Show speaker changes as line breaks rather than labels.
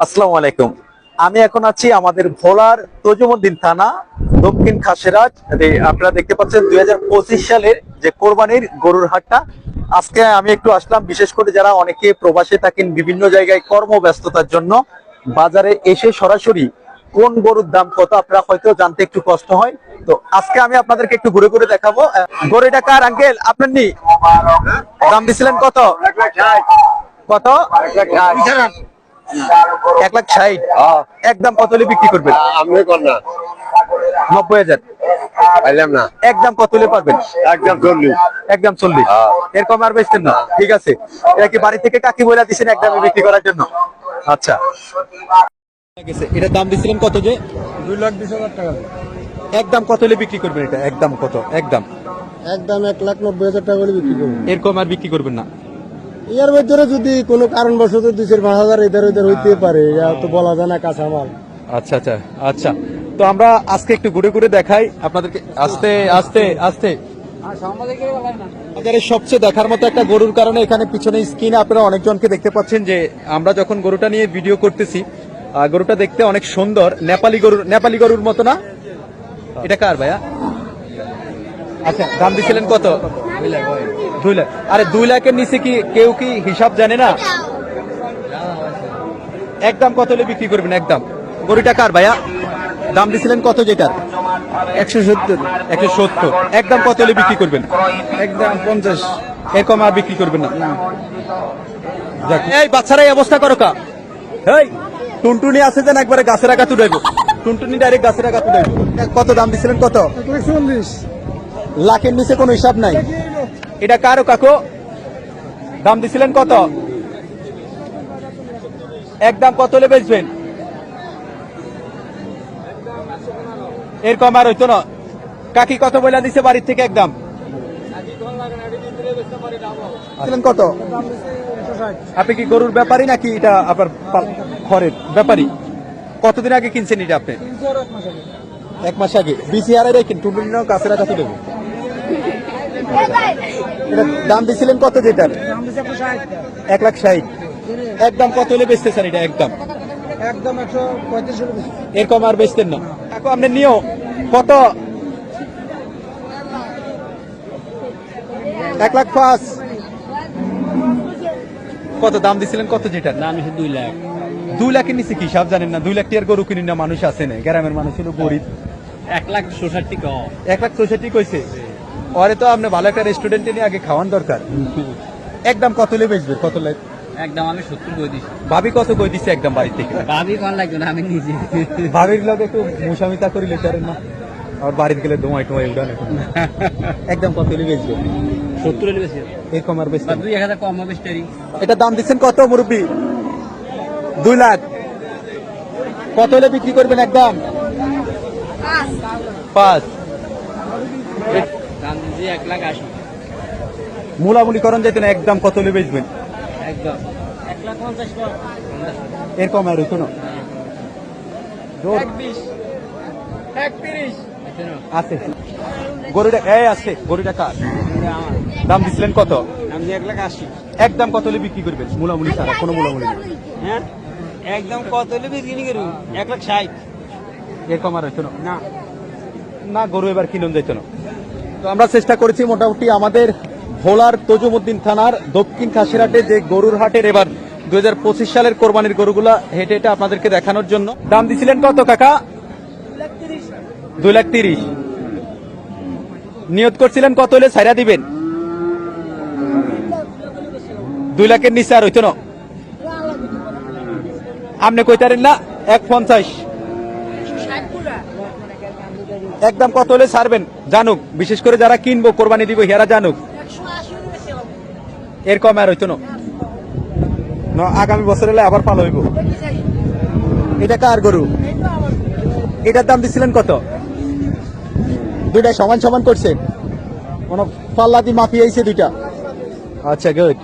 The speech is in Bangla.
আসসালামু আলাইকুম। আমি এখন আছি আমাদের ভোলার তজুমুদ্দিন থানা দক্ষিণ খাসেরাজ। আপনারা দেখতে পাচ্ছেন দুই হাজার পঁচিশ সালের যে কোরবানির গরুর হাটটা। আজকে আমি একটু আসলাম বিশেষ করে যারা অনেকে প্রবাসে থাকেন বিভিন্ন জায়গায় কর্মব্যস্ততার জন্য বাজারে এসে সরাসরি কোন গরুর দাম কত আপনারা হয়তো জানতে একটু কষ্ট হয়। তো আজকে আমি আপনাদেরকে একটু ঘুরে ঘুরে দেখাবো। গরুটা কার আঙ্কেল? আপনার নি? দাম দিছিলেন কত? কত? এক লাখ ষাট। একদম কত হলে বিক্রি করবেন?
আমি কর না।
নব্বই হাজার।
পাইলাম না।
একদম কত হলে পারবেন
একদম চল্লিশ।
একদম চল্লিশ। এরকম আর বেচতেন না। ঠিক আছে। এটা কি বাড়ি থেকে কাকি বলে দিচ্ছেন বিক্রি করার জন্য? আচ্ছা। এটার দাম দিছিলেন কত যে?
দুই লাখ বিশ হাজার টাকা।
একদম কত হলে বিক্রি করবেন এটা? একদম কত? একদম
একদম এক লাখ নব্বই হাজার টাকা করে বিক্রি করব।
এরকম আর বিক্রি করবেন না।
এর ভিতরে যদি কোনো কারণবশত দুই চার পাঁচ হাজার এদের ওদের হইতে পারে এটা তো বলা যায় না কাঁচামাল
আচ্ছা আচ্ছা আচ্ছা। তো আমরা আজকে একটু ঘুরে ঘুরে দেখাই আপনাদেরকে। আস্তে আস্তে আস্তে। বাজারে সবচেয়ে দেখার মতো একটা গরুর কারণে এখানে পিছনে স্ক্রিনে আপনারা অনেকজনকে দেখতে পাচ্ছেন যে আমরা যখন গরুটা নিয়ে ভিডিও করতেছি গরুটা দেখতে অনেক সুন্দর। নেপালি গরুর নেপালি গরুর মতো না? এটা কার ভাইয়া? আচ্ছা দাম দিছিলেন কত? দুই লাখ। আরে দুই লাখের নিচে কি কেউ কি হিসাব জানে না? একদম কত হলে বিক্রি করবেন? একদম গরুটা কার ভাইয়া? দাম দিছিলেন কত যেটার? একশো সত্তর। একশো সত্তর। একদম কত হলে বিক্রি করবেন?
একদম পঞ্চাশ।
এরকম আর বিক্রি করবেন না। এই বাচ্চারা এই অবস্থা করো কা। এই টুনটুনি আছে যেন একবারে গাছের আগা তুলাইব টুনটুনি ডাইরেক্ট গাছের আগা তুলাইব কত দাম দিছিলেন কত?
এক লাখ চল্লিশ
লাখের নিচে কোনো হিসাব নাই। এটা কারও কাকু? দাম দিছিলেন কত? একদম কত হলে বেচবেন? এর কম আর হইতো না। কাকি কত বইলা দিছে বাড়ির থেকে একদম কত? আপনি কি গরুর ব্যাপারী নাকি এটা আপনার ঘরের ব্যাপারী? কতদিন আগে কিনছেন এটা আপনি? এক মাস আগে। বিসিআর এর কিন টুটুনি কাছে দেবো এটা দাম দিছিলেন কত যেটার? এক লাখ ষাট। একদম কত হলে বেচতেছেন এটা একদম?
একদম একশো পঁয়ত্রিশ
এরকম আর বেচতেন না। কাকু আপনি নিও কত? এক লাখ পাঁচ। কত দাম দিছিলেন কত যেটার?
দাম হচ্ছে দুই লাখ।
দুই লাখের নিচে কি সব জানেন না? দুই লাখ টিয়ার গরু কিনি না মানুষ আছে না। গ্রামের মানুষ হলো গরিব।
এক লাখ ষষট্টি কম
এক লাখ চৌষট্টি কইছে? ওরে তো আপনি ভালো একটা রেস্টুরেন্টে নিয়ে আগে খাওয়ান দরকার। একদম কত হলে বেচবে কত লাখ
একদম আমি সত্তর করে দিচ্ছি
ভাবি কত কই দিছে একদম বাড়ি থেকে?
ভাবি কোন লাগবে না আমি নিজে।
ভাবির লোক একটু মুসামিতা করিলে পারেন না। আর বাড়িতে গেলে দোমাই টোমাই উড়ান এখন একদম কত হলে বেচবে?
সত্তর হলে বেশি
এরকম আর বেচবে
দুই এক হাজার কম হবে স্টারিং
এটা দাম দিচ্ছেন কত মুরব্বী? দুই লাখ। কত হলে বিক্রি করবেন একদম? পাঁচ।
এক লাখ আশি।
মুলামুলি করণ যেত না একদম কত হলে বেচবেন?
একদম। এক লাখ পঞ্চাশ
এরকম আর হইতো না? জোর।
বিশ। এক তিরিশ।
আছে গরুটা এই আছে। গরুটা কার? দাম দিছিলেন কত?
দিয়ে এক লাখ আশি।
একদম কত হলে বিক্রি করবেন? মুলামুলি ছাড়া কোনো মুলামুলি নেই
হ্যাঁ? একদম কত হলে বিক্রি করুন? এক লাখ ষাট।
এরকম আর হইতো না?
না।
না গরু এবার কিনুন যেত না। তো আমরা চেষ্টা করেছি মোটামুটি আমাদের ভোলার তজুমুদ্দিন থানার দক্ষিণ খাসিরহাটে যে গরুর হাটের এবার দু হাজার পঁচিশ সালের কোরবানির গরুগুলা হেঁটে হেঁটে আপনাদেরকে দেখানোর জন্য। দাম দিছিলেন কত, কাকা? দুই লাখ তিরিশ। নিয়ত করছিলেন কত হলে ছাইরা দিবেন? দুই লাখের নিচে আর হইতো না। আপনি কইতারেন না, এক পঞ্চাশ। একদম কত হলে ছাড়বেন? জানুক বিশেষ করে যারা কিনবো কোরবানি দিব হেরা জানুক। এর কম আর হইতো না। না, আগামী বছর এলে আবার পালো হইব। এটা কার গরু? এটার দাম দিছিলেন কত? দুইটা সমান সমান করছেন কোন পাল্লা দিয়ে মাপি আইছে দুইটা। আচ্ছা গুড